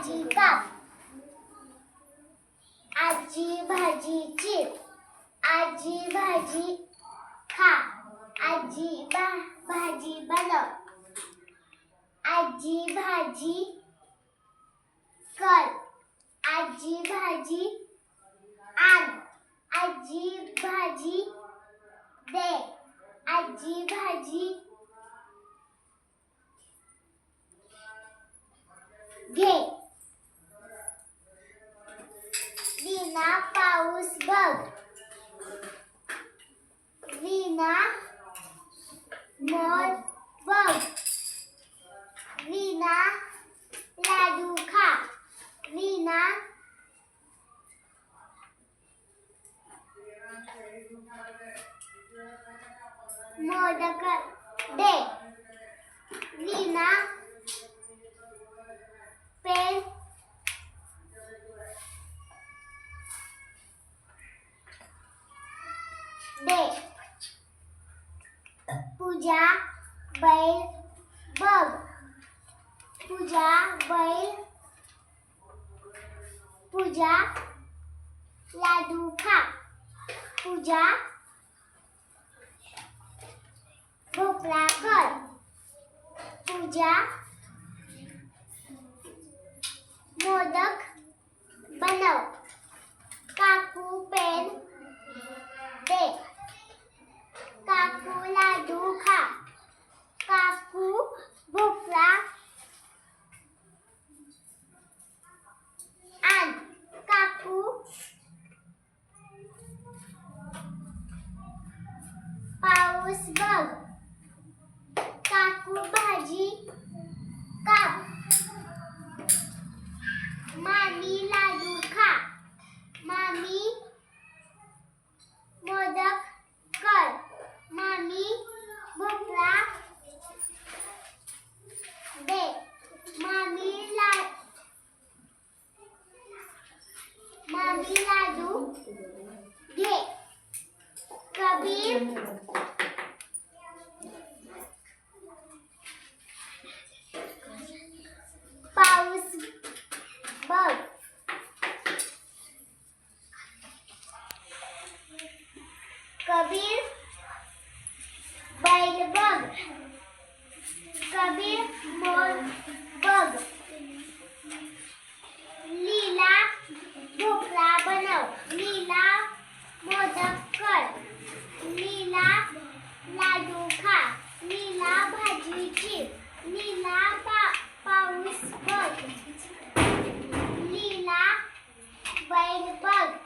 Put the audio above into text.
भाजी काप आजी भाजी चिप आजी भाजी खा. आजी बा भाजी बनव. आजी भाजी कर. आजी भाजी आण. आजी भाजी दे. आजी भाजी घे विना पाऊस बघ. विना मोर बघ. विना लाडू खा. विना मोदक दे. विना पूजा बैल बग पूजा बैल पूजा लाडू खा पूजा भोपला कर पूजा मोदक कापूस बग काकू भाजी काप मामी लाडू खा मामी मोदक कर मामी भोपळा दे मामी ला मामी लाडू घे कबीर By the bug.